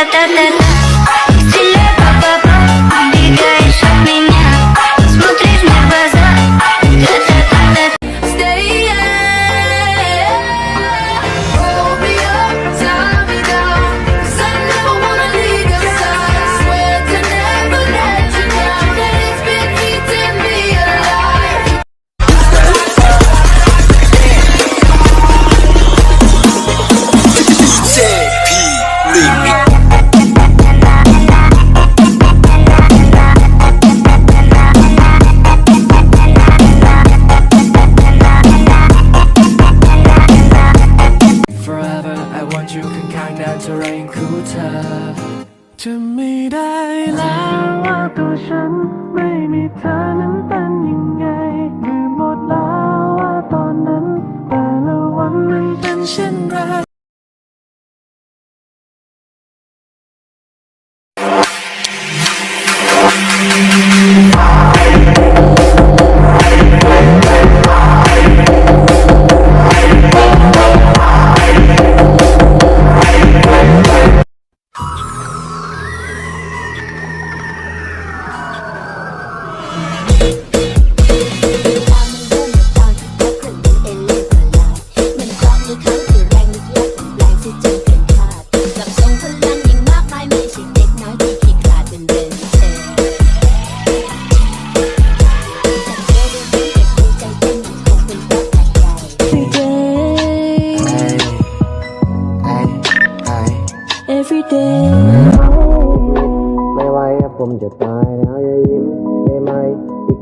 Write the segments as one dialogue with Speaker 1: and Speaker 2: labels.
Speaker 1: da da
Speaker 2: da da.
Speaker 3: จะไม่ได้แล้วว่าตัวฉันไม่มีเธอนั้นเป็นยังไงลืมหมดแล้วว่าตอนนั้นแต่ละวันมันเป็นเช่น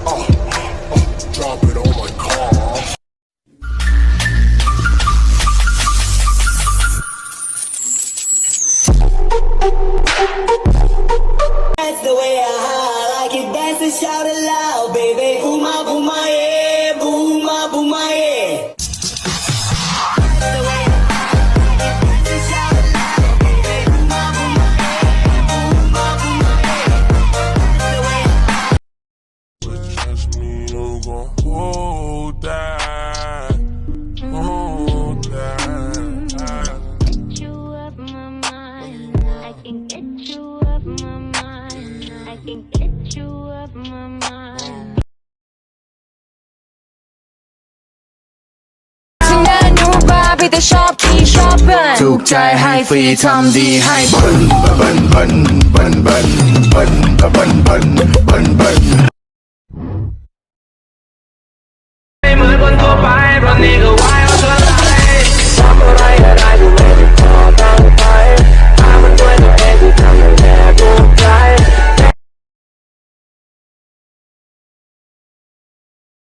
Speaker 4: Drop it on my car.
Speaker 5: That's the way I like it. Dance and shout it loud, baby. Booma, booma,
Speaker 6: ด้นูบาไปแต่ชอบดีชอบเบิร์น
Speaker 3: ถูกใจให้ฟรีทำดีให้บน
Speaker 4: Bun, bun, bun, bun, bun, bun, bun, bun, bun.
Speaker 3: ไม่เหมือนคนทั่วไปเพร one go by, run, nigga.